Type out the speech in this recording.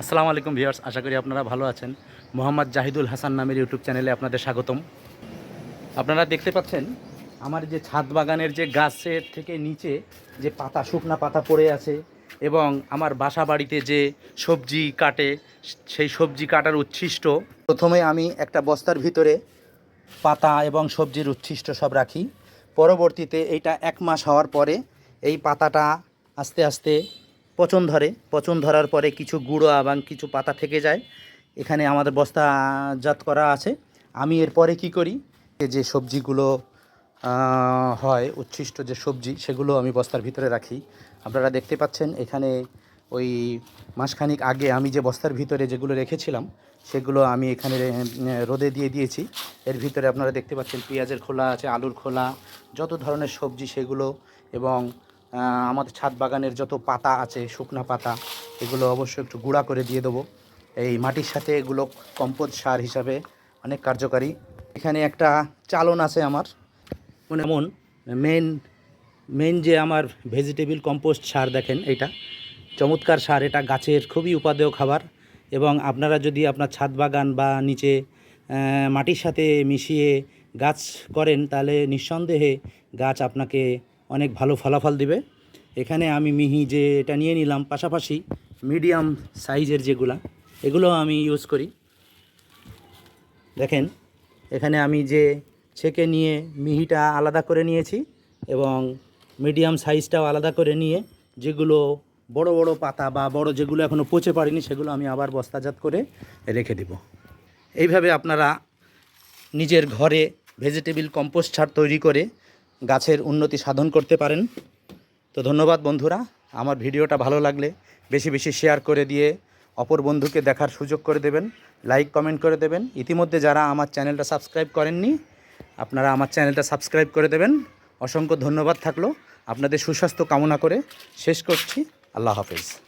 আসসালামু আলাইকুম ভিউয়ার্স, আশা করি আপনারা ভালো আছেন। মোহাম্মদ জাহিদুল হাসান নামের ইউটিউব চ্যানেলে আপনাদের স্বাগতম। আপনারা দেখতে পাচ্ছেন, আমার যে ছাদ বাগানের যে গাছের থেকে নিচে যে পাতা, শুকনা পাতা পড়ে আছে এবং আমার বাসা বাড়িতে যে সবজি কাটে, সেই সবজি কাটার উচ্ছিষ্ট। প্রথমে আমি একটা বস্তার ভিতরে পাতা এবং সবজির উচ্ছিষ্ট সব রাখি। পরবর্তীতে এইটা এক মাস হওয়ার পরে এই পাতাটা আস্তে আস্তে পচন ধরে, পচন ধরার পরে কিছু গুঁড়ো এবং কিছু পাতা থেকে যায়। এখানে আমাদের বস্তাজাত করা আছে। আমি এরপরে কি করি? যে সবজিগুলো হয়, উচ্ছিষ্ট যে সবজি, সেগুলো আমি বস্তার ভিতরে রাখি। আপনারা দেখতে পাচ্ছেন, এখানে ওই মাসখানিক আগে আমি যে বস্তার ভিতরে যেগুলো রেখেছিলাম, সেগুলো আমি এখানে রোদে দিয়ে দিয়েছি। এর ভিতরে আপনারা দেখতে পাচ্ছেন, পেঁয়াজের খোলা আছে, আলুর খোলা, যত ধরনের সবজি সেগুলো এবং আমাদের ছাদ বাগানের যত পাতা আছে, শুকনো পাতা, এগুলো অবশ্যই একটু গুঁড়া করে দিয়ে দেবো। এই মাটির সাথে এগুলো কম্পোজ সার হিসাবে অনেক কার্যকারী। এখানে একটা চালন আছে আমার। মানে এমন মেন মেন যে আমার ভেজিটেবল কম্পোস্ট সার দেখেন এটা চমৎকার সার, এটা গাছের খুবই উপাদেয় খাবার। এবং আপনারা যদি আপনার ছাদ বাগান বা নিচে মাটির সাথে মিশিয়ে গাছ করেন, তাহলে নিঃসন্দেহে গাছ আপনাকে অনেক ভালো ফলাফল দিবে। এখানে আমি মিহি যে এটা নিয়ে নিলাম, পাশাপাশি মিডিয়াম সাইজের যেগুলা, এগুলো আমি ইউজ করি। দেখেন, এখানে আমি যে ছেঁকে নিয়ে মিহিটা আলাদা করে নিয়েছি এবং মিডিয়াম সাইজটাও আলাদা করে নিয়ে যেগুলো বড় বড় পাতা বা বড় যেগুলো এখনও পচে পারিনি, সেগুলো আমি আবার বস্তাজাত করে রেখে দেব। এইভাবে আপনারা নিজের ঘরে ভেজিটেবল কম্পোস্ট সার তৈরি করে গাছের উন্নতি সাধন করতে পারেন। তো ধন্যবাদ বন্ধুরা, আমার ভিডিওটা ভালো লাগলে বেশি বেশি শেয়ার করে দিয়ে অপর বন্ধুকে দেখার সুযোগ করে দেবেন লাইক কমেন্ট করে দেবেন। ইতিমধ্যে যারা আমার চ্যানেলটা সাবস্ক্রাইব করেননি, আপনারা আমার চ্যানেলটা সাবস্ক্রাইব করে দেবেন। অসংখ্য ধন্যবাদ থাকল। আপনাদের সুস্বাস্থ্য কামনা করে শেষ করছি। আল্লাহ হাফেজ।